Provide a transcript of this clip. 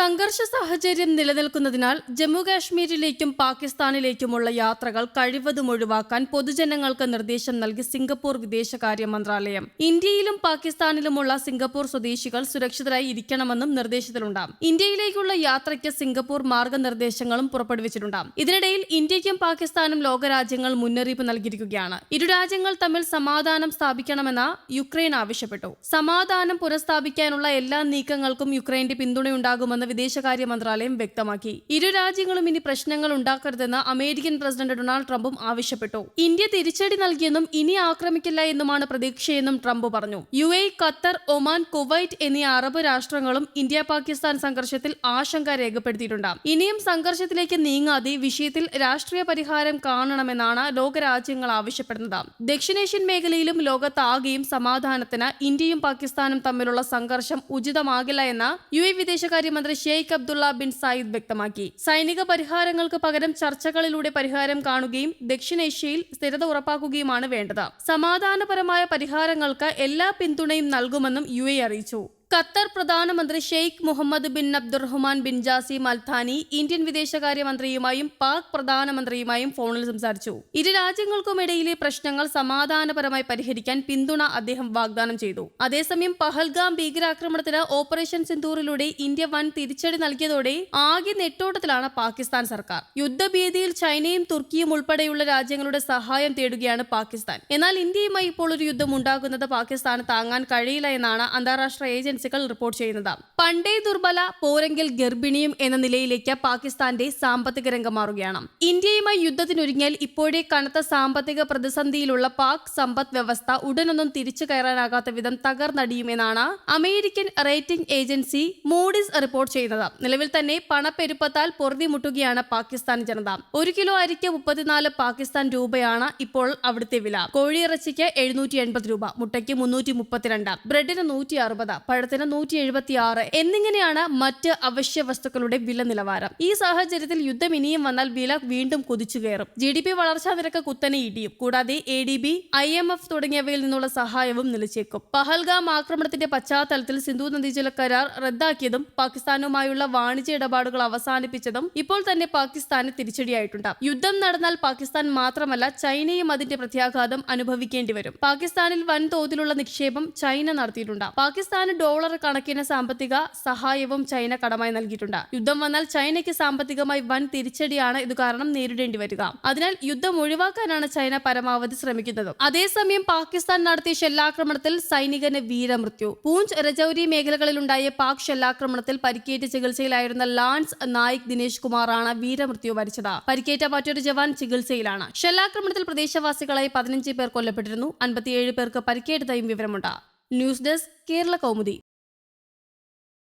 സംഘർഷ സാഹചര്യം നിലനിൽക്കുന്നതിനാൽ ജമ്മു കാശ്മീരിലേക്കും പാകിസ്ഥാനിലേക്കുമുള്ള യാത്രകൾ കഴിവതും ഒഴിവാക്കാൻ പൊതുജനങ്ങൾക്ക് നിർദ്ദേശം നൽകി സിംഗപ്പൂർ വിദേശകാര്യ മന്ത്രാലയം. ഇന്ത്യയിലും പാകിസ്ഥാനിലുമുള്ള സിംഗപ്പൂർ സ്വദേശികൾ സുരക്ഷിതരായി ഇരിക്കണമെന്നും നിർദ്ദേശത്തിലുണ്ടാം. ഇന്ത്യയിലേക്കുള്ള യാത്രയ്ക്ക് സിംഗപ്പൂർ മാർഗനിർദ്ദേശങ്ങളും പുറപ്പെടുവിച്ചിട്ടുണ്ടാകും ഇതിനിടയിൽ ഇന്ത്യയ്ക്കും പാകിസ്ഥാനും ലോകരാജ്യങ്ങൾ മുന്നറിയിപ്പ് നൽകിയിരിക്കുകയാണ്. ഇരു രാജ്യങ്ങൾ തമ്മിൽ സമാധാനം സ്ഥാപിക്കണമെന്ന് യുക്രൈൻ ആവശ്യപ്പെട്ടു. സമാധാനം പുനഃസ്ഥാപിക്കാനുള്ള എല്ലാ നീക്കങ്ങൾക്കും യുക്രൈന്റെ പിന്തുണയുണ്ടാകുമെന്ന് വിദേശകാര്യ മന്ത്രാലയം വ്യക്തമാക്കി. ഇരു രാജ്യങ്ങളും ഇനി പ്രശ്നങ്ങൾ ഉണ്ടാക്കരുതെന്ന് അമേരിക്കൻ പ്രസിഡന്റ് ഡൊണാൾഡ് ട്രംപും ആവശ്യപ്പെട്ടു. ഇന്ത്യ തിരിച്ചടി നൽകിയെന്നും ഇനി ആക്രമിക്കില്ല എന്നുമാണ് പ്രതീക്ഷയെന്നും ട്രംപ് പറഞ്ഞു. U A Qatar Oman Kuwait എന്നീ അറബ് രാഷ്ട്രങ്ങളും ഇന്ത്യ പാകിസ്ഥാൻ സംഘർഷത്തിൽ ആശങ്ക രേഖപ്പെടുത്തിയിട്ടുണ്ട്. ഇനിയും സംഘർഷത്തിലേക്ക് നീങ്ങാതെ വിഷയത്തിൽ രാഷ്ട്രീയ പരിഹാരം കാണണമെന്നാണ് ലോകരാജ്യങ്ങൾ ആവശ്യപ്പെടുന്നത്. ദക്ഷിണേഷ്യൻ മേഖലയിലും ലോകത്താകെയും സമാധാനത്തിന് ഇന്ത്യയും പാകിസ്ഥാനും തമ്മിലുള്ള സംഘർഷം ഉചിതമാകില്ല എന്ന് യു എ വിദേശകാര്യമന്ത്രി ഷെയ്ഖ് അബ്ദുള്ള ബിൻ സായിദ് വ്യക്തമാക്കി. സൈനിക പരിഹാരങ്ങൾക്ക് പകരം ചർച്ചകളിലൂടെ പരിഹാരം കാണുകയും ദക്ഷിണേഷ്യയിൽ സ്ഥിരത ഉറപ്പാക്കുകയുമാണ് വേണ്ടത്. സമാധാനപരമായ പരിഹാരങ്ങൾക്ക് എല്ലാ പിന്തുണയും നൽകുമെന്നും യു അറിയിച്ചു. ഖത്തർ പ്രധാനമന്ത്രി Sheikh Mohammed bin Abdulrahman bin Jassim Al Thani Indian വിദേശകാര്യമന്ത്രിയുമായും Pak പ്രധാനമന്ത്രിയുമായും ഫോണിൽ സംസാരിച്ചു. ഇരു രാജ്യങ്ങൾക്കുമിടയിലെ പ്രശ്നങ്ങൾ സമാധാനപരമായി പരിഹരിക്കാൻ പിന്തുണ അദ്ദേഹം വാഗ്ദാനം ചെയ്തു. അതേസമയം പഹൽഗാം ഭീകരാക്രമണത്തിന് ഓപ്പറേഷൻ സിന്ദൂറിലൂടെ ഇന്ത്യ വൻ തിരിച്ചടി നൽകിയതോടെ ആകെ നെട്ടോട്ടത്തിലാണ് പാകിസ്ഥാൻ സർക്കാർ. യുദ്ധഭീതിയിൽ ചൈനയും തുർക്കിയും ഉൾപ്പെടെയുള്ള രാജ്യങ്ങളുടെ സഹായം തേടുകയാണ് പാകിസ്ഥാൻ. എന്നാൽ ഇന്ത്യയുമായി ഇപ്പോൾ ഒരു യുദ്ധം ഉണ്ടാകുന്നത് പാകിസ്ഥാന് താങ്ങാൻ കഴിയില്ല എന്നാണ് അന്താരാഷ്ട്ര ഏജൻസികൾ റിപ്പോർട്ട് ചെയ്യുന്നത്. പണ്ടേ ദുർബല പോരെങ്കിൽ ഗർഭിണിയും എന്ന നിലയിലേക്ക് പാകിസ്ഥാന്റെ സാമ്പത്തിക രംഗം മാറുകയാണ്. ഇന്ത്യയുമായി യുദ്ധത്തിനൊരുങ്ങിയാൽ ഇപ്പോഴേ കനത്ത സാമ്പത്തിക പ്രതിസന്ധിയിലുള്ള പാക് സമ്പദ് വ്യവസ്ഥ ഉടനൊന്നും തിരിച്ചു കയറാനാകാത്ത വിധം തകർന്നടിയുമെന്നാണ് American rating agency Moody's report ചെയ്യുന്നത്. നിലവിൽ തന്നെ പണപ്പെരുപ്പത്താൽ പൊറുതിമുട്ടുകയാണ് പാകിസ്ഥാൻ ജനത. ഒരു കിലോ അരിക്ക് മുപ്പത്തിനാല് പാകിസ്ഥാൻ രൂപയാണ് ഇപ്പോൾ അവിടുത്തെ വില. കോഴിയിറച്ചിക്ക് എഴുന്നൂറ്റി എൺപത് രൂപ മുട്ടയ്ക്ക് മുന്നൂറ്റി മുപ്പത്തിരണ്ട് ബ്രെഡിന് നൂറ്റി അറുപത് പഴത്തിന് നൂറ്റി എഴുപത്തി ആറ് എന്നിങ്ങനെയാണ് മറ്റ് അവശ്യ വസ്തുക്കളുടെ വില നിലവാരം. ഈ സാഹചര്യത്തിൽ യുദ്ധം ഇനിയും വന്നാൽ വില വീണ്ടും കുതിച്ചു കയറും. ജി ഡി പി വളർച്ചാ നിരക്ക് കുത്തനെ ഇടിയും. കൂടാതെ A D B I M F തുടങ്ങിയവയിൽ നിന്നുള്ള സഹായവും നിലച്ചേക്കും. പഹൽഗാം ആക്രമണത്തിന്റെ പശ്ചാത്തലത്തിൽ സിന്ധു നദീജല കരാർ റദ്ദാക്കിയതും പാകിസ്ഥാനുമായുള്ള വാണിജ്യ ഇടപാടുകൾ അവസാനിപ്പിച്ചതും ഇപ്പോൾ തന്നെ പാകിസ്ഥാന് തിരിച്ചടിയായിട്ടുണ്ട്. യുദ്ധം നടന്നാൽ പാകിസ്ഥാൻ മാത്രമല്ല ചൈനയും അതിന്റെ പ്രത്യാഘാതം അനുഭവിക്കേണ്ടി വരും പാകിസ്ഥാനിൽ വൻതോതിലുള്ള നിക്ഷേപം ചൈന നടത്തിയിട്ടുണ്ട്. പാകിസ്ഥാന് ഡോളർ കണക്കിന് സാമ്പത്തിക സഹായവും ചൈന കടമായി നൽകിയിട്ടുണ്ട്. യുദ്ധം വന്നാൽ ചൈനയ്ക്ക് സാമ്പത്തികമായി വൻ തിരിച്ചടിയാണ് ഇത് കാരണം നേരിടേണ്ടി വരിക. അതിനാൽ യുദ്ധം ഒഴിവാക്കാനാണ് ചൈന പരമാവധി ശ്രമിക്കുന്നത്. അതേസമയം പാകിസ്ഥാൻ നടത്തിയ ഷെല്ലാക്രമണത്തിൽ സൈനികന് വീരമൃത്യു. പൂഞ്ച് രജൌരി മേഖലകളിലുണ്ടായ പാക് ഷെല്ലാക്രമണത്തിൽ പരിക്കേറ്റ് ചികിത്സയിലായിരുന്ന ലാൻസ് നായിക് ദിനേശ് കുമാറാണ് വീരമൃത്യു വരിച്ചത്. പരിക്കേറ്റ മറ്റൊരു ജവാൻ ചികിത്സയിലാണ്. ഷെല്ലാക്രമണത്തിൽ പ്രദേശവാസികളായി പതിനഞ്ച് പേർ കൊല്ലപ്പെട്ടിരുന്നു. അൻപത്തിയേഴ് പേർക്ക് പരിക്കേറ്റതായും വിവരമുണ്ട്. News desk Kerala Kaumudi.